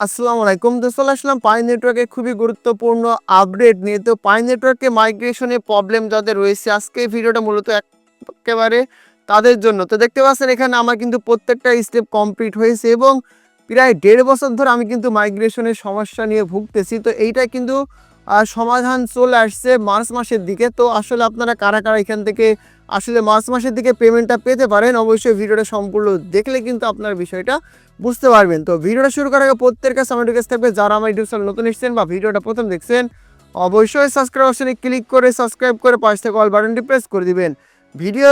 আসসালামু আলাইকুম। তো আসলাম পাই নেটওয়ার্কে খুবই গুরুত্বপূর্ণ আপডেট নিয়ে। তো পাই নেটওয়ার্কে মাইগ্রেশনে প্রবলেম যাদের রয়েছে, আজকে ভিডিওটা মূলত এক- একেবারে তাদের জন্য। তো দেখতে পাচ্ছেন এখানে আমার কিন্তু প্রত্যেকটা স্টেপ কমপ্লিট হয়েছে এবং প্রায় দেড় বছর ধরে আমি কিন্তু মাইগ্রেশনের সমস্যা নিয়ে ভুগতেছি। তো এইটা কিন্তু সমাধান চলে আসছে মার্চ মাসের দিকে। তো আসলে আপনারা কারা কারা এখান থেকে আসলে মার্চ মাসের দিকে পেমেন্টটা পেতে পারেন, অবশ্যই ভিডিওটা সম্পূর্ণ দেখলে কিন্তু আপনার বিষয়টা বুঝতে পারবেন। তো ভিডিওটা শুরু করার আগে প্রত্যেকের কাছে আমার রিকোয়েস্ট থাকবে, যারা আমার ইউটিউব চ্যানেল নতুন এসেছেন বা ভিডিওটা প্রথম দেখছেন, অবশ্যই সাবস্ক্রাইব অপশনে ক্লিক করে সাবস্ক্রাইব করে পাশ থেকে অল বাটনটি প্রেস করে দিবেন। ভিডিও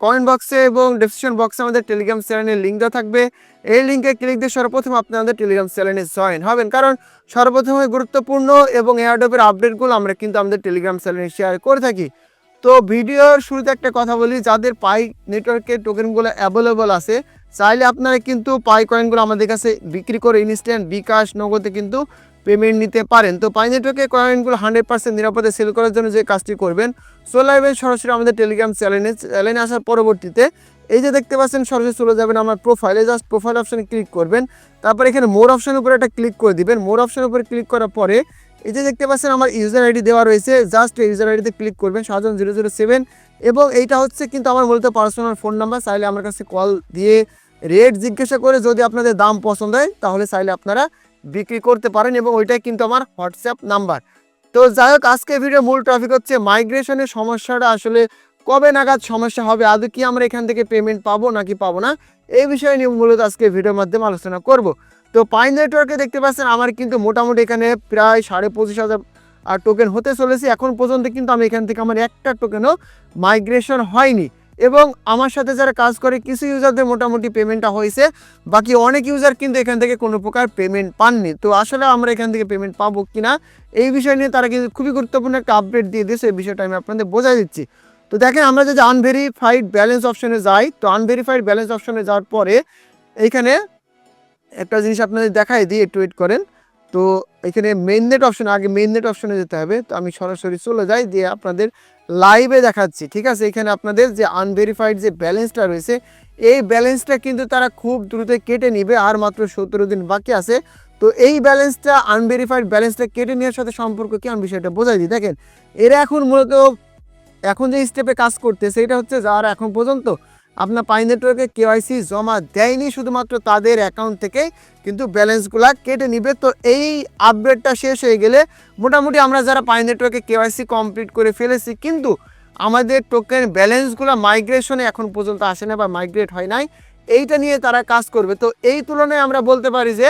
কমেন্ট বক্সে এবং ডেসক্রিপশন বক্সে আমাদের টেলিগ্রাম চ্যানেলের লিঙ্ক দেওয়া থাকবে। এই লিঙ্কে ক্লিক দিয়ে সর্বপ্রথম আপনি আমাদের টেলিগ্রাম চ্যানেলে জয়েন হবেন। কারণ সর্বপ্রথমে গুরুত্বপূর্ণ এবং এয়ারডপের আপডেটগুলো আমরা কিন্তু আমাদের টেলিগ্রাম চ্যানেলে শেয়ার করে থাকি। তো ভিডিওর শুরুতে একটা কথা বলি, যাদের পাই নেটওয়ার্কের টোকেনগুলো অ্যাভেলেবল আছে, চাইলে আপনারা কিন্তু পাই কয়েনগুলো আমাদের কাছে বিক্রি করে ইনস্ট্যান্ট বিকাশ, নগদে কিন্তু পেমেন্ট নিতে পারেন। তো পাই নেটওয়ার্কের কয়েনগুলো হান্ড্রেড পার্সেন্ট নিরাপদে সেল করার জন্য যে কাজটি করবেন চলে আসবেন সরাসরি আমাদের টেলিগ্রাম চ্যানেলে চ্যানেলে আসার পরবর্তীতে এই যে দেখতে পাচ্ছেন, সরাসরি চলে যাবেন আমার প্রোফাইলে জাস্ট প্রোফাইল অপশানে ক্লিক করবেন। তারপর এখানে মোর অপশানের উপরে একটা ক্লিক করে দিবেন। মোর অপশানের উপরে ক্লিক করার পরে এই যে দেখতে পাচ্ছেন, আমার ইউজার আইডি দেওয়া রয়েছে। জাস্ট ইউজার আইডিতে ক্লিক করবেন, সাতজন জিরো জিরো সেভেন এবং এইটা হচ্ছে কিন্তু আমার মূলত পার্সোনাল ফোন নাম্বার চাইলে আমার কাছে কল দিয়ে রেট জিজ্ঞাসা করে যদি আপনাদের দাম পছন্দ হয়, তাহলে চাইলে আপনারা বিক্রি করতে পারেন এবং ওইটাই কিন্তু আমার হোয়াটসঅ্যাপ নাম্বার। তো যাই হোক আজকে ভিডিও মূল টপিক হচ্ছে মাইগ্রেশনের সমস্যাটা আসলে কবে নাগাদ সমস্যা হবে, আদৌ কি আমরা এখান থেকে পেমেন্ট পাবো নাকি পাবো না, এই বিষয়ে নিয়ে মূলত আজকে ভিডিওর মাধ্যমে আলোচনা করব। তো পাই নেটওয়ার্কে দেখতে পাচ্ছেন, আমার কিন্তু মোটামুটি এখানে প্রায় সাড়ে পঁচিশ হাজার আর টোকেন হতে চলেছে। এখন পর্যন্ত কিন্তু আমি এখান থেকে আমার একটা টোকেনও মাইগ্রেশন হয়নি। এবং আমার সাথে যারা কাজ করে, কিছু ইউজারদের মোটামুটি পেমেন্টটা হয়েছে। বাকি অনেক ইউজার কিন্তু এখান থেকে কোনো প্রকার পেমেন্ট পাননি। তো আসলে আমরা এখান থেকে পেমেন্ট পাবো কিনা, এই বিষয় নিয়ে তারা কিন্তু খুবই গুরুত্বপূর্ণ একটা আপডেট দিয়ে দিয়েছে। এই বিষয়টা আমি আপনাদের বোঝাই দিচ্ছি। তো দেখেন, আমরা যদি আনভেরিফাইড ব্যালেন্স অপশনে যাই, তো আনভেরিফাইড ব্যালেন্স অপশনে যাওয়ার পরে এইখানে একটা জিনিস আপনাদের দেখাই দিই, একটু ওয়েট করেন। তো এখানে মেইন নেট অপশন আগে মেইন নেট অপশনে যেতে হবে। তো আমি সরাসরি চলে যাই, দিয়ে আপনাদের লাইভে দেখাচ্ছি, ঠিক আছে? এখানে আপনাদের যে আনভেরিফাইড যে ব্যালেন্সটা রয়েছে, এই ব্যালেন্সটা কিন্তু তারা খুব দ্রুত কেটে নিবে, আর মাত্র সতেরো দিন বাকি আছে। তো এই ব্যালেন্সটা আনভেরিফাইড ব্যালেন্সটা কেটে নেওয়ার সাথে সম্পর্ক কি? আমি বিষয়টা বোঝাই দিই। দেখেন, এরা এখন মূলত, এখন যে স্টেপে কাজ করতে সেটা হচ্ছে যারা এখন পর্যন্ত আপনার পাই নেটওয়ার্কে কেওয়াইসি জমা দেয়নি শুধুমাত্র তাদের অ্যাকাউন্ট থেকে, কিন্তু ব্যালেন্সগুলা কেটে নিবে। তো এই আপডেটটা শেষ হয়ে গেলে মোটামুটি আমরা যারা পাই নেটওয়ার্কে কেওয়াইসি কমপ্লিট করে ফেলেছি, কিন্তু আমাদের টোকেন ব্যালেন্সগুলো মাইগ্রেশনে এখন পর্যন্ত আসে না বা মাইগ্রেট হয় নাই, এইটা নিয়ে তারা কাজ করবে। তো এই তুলনায় আমরা বলতে পারি যে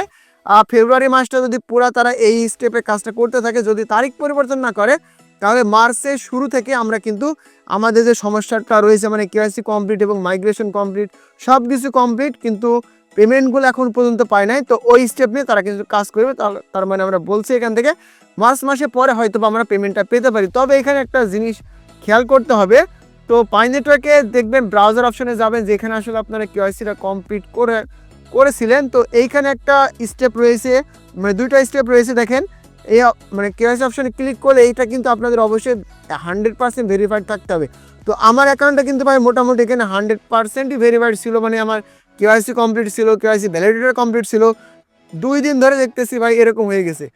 ফেব্রুয়ারি মাসটা যদি পুরা তারা এই স্টেপে কাজটা করতে থাকে, যদি তারিখ পরিবর্তন না করে তাহলে মার্চের শুরু থেকে আমরা কিন্তু আমাদের যে সমস্যাটা রয়েছে মানে কেওয়াইসি কমপ্লিট এবং মাইগ্রেশন কমপ্লিট সব কিছু কমপ্লিট কিন্তু পেমেন্টগুলো এখন পর্যন্ত পায় নাই। তো ওই স্টেপ নিয়ে তারা কিন্তু কাজ করবে। তার- মানে আমরা বলছি এখান থেকে মার্চ মাসে পরে হয়তো আমরা পেমেন্টটা পেতে পারি। তবে এখানে একটা জিনিস খেয়াল করতে হবে। তো পাই নেটওয়ার্কে দেখবেন ব্রাউজার অপশনে যাবেন, যেখানে আসলে আপনারা কেওয়াইসিটা কমপ্লিট করে, করেছিলেন। তো এইখানে একটা স্টেপ রয়েছে মানে দুইটা স্টেপ রয়েছে দেখেন। এই মানে কেওয়াইসি অপশনে ক্লিক করলে এইটা কিন্তু আপনাদের অবশ্যই হান্ড্রেড পার্সেন্ট ভেরিফাইড থাকতে হবে। তো আমার অ্যাকাউন্টটা কিন্তু ভাই মোটামুটি এখানে হান্ড্রেড পার্সেন্টই ভেরিফাইড ছিল মানে আমার কেওয়াইসি কমপ্লিট ছিল কেওয়াইসি ভ্যালিডেটর কমপ্লিট ছিল। দুই দিন ধরে দেখতেছি ভাই এরকম হয়ে গেছে।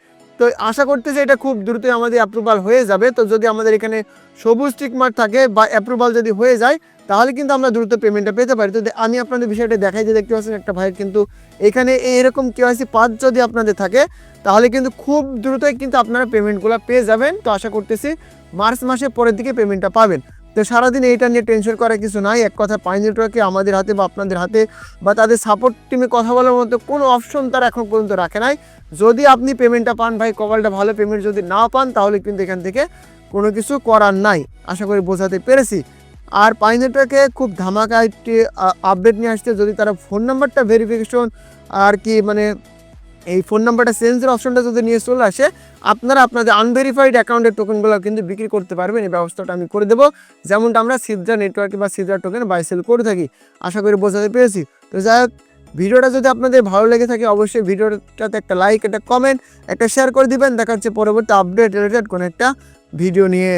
তো আশা করতেছি এটা খুব দ্রুতই আমাদের অ্যাপ্রুভাল হয়ে যাবে। তো যদি আমাদের এখানে সবুজ টিকমার্ক থাকে বা অ্যাপ্রুভাল যদি হয়ে যায় তাহলে কিন্তু আমরা দ্রুত পেমেন্টটা পেতে পারি। তো আমি আপনাদের বিষয়টা দেখাই যে দেখতে পাচ্ছেন একটা ভাইয়ের কিন্তু এখানে এরকম কেওয়াইসি পাঁচ যদি আপনাদের থাকে, তাহলে কিন্তু খুব দ্রুতই কিন্তু আপনারা পেমেন্টগুলো পেয়ে যাবেন। তো আশা করতেছি মার্চ মাসের পরের দিকে পেমেন্টটা পাবেন। তো সারাদিন এইটা নিয়ে টেনশন করার কিছু নাই। এক কথা পাই নেটওয়ার্কে আমাদের হাতে বা আপনাদের হাতে বা তাদের সাপোর্ট টিমে কথা বলার মতো কোনো অপশন তারা এখন পর্যন্ত রাখে নাই। যদি আপনি পেমেন্টটা পান ভাই, কপালটা ভালো পেমেন্ট যদি না পান, তাহলে কিন্তু এখান থেকে কোনো কিছু করার নাই। আশা করি বোঝাতে পেরেছি। আর পাই নেটওয়ার্কে খুব ধামাকা একটি আপডেট নিয়ে আসছে। যদি তারা ফোন নাম্বারটা ভেরিফিকেশন আর কি মানে এই ফোন নাম্বারটা চেঞ্জের অপশনটা যদি নিয়ে চলে আসে, আপনারা আপনাদের আনভেরিফাইড অ্যাকাউন্টের টোকেনগুলো কিন্তু বিক্রি করতে পারবেন। এই ব্যবস্থাটা আমি করে দেবো। যেমনটা আমরা সিদ্রা নেটওয়ার্কে বা সিদ্রা টোকেন বাই সেল করে থাকি। আশা করি বোঝাতে পেরেছি। তো যাই হোক, ভিডিওটা যদি আপনাদের ভালো লেগে থাকে, অবশ্যই ভিডিওটাতে একটা লাইক একটা কমেন্ট একটা শেয়ার করে দিবেন। দেখা হচ্ছে পরবর্তী আপডেট রিলেটেড কোনো একটা ভিডিও নিয়ে।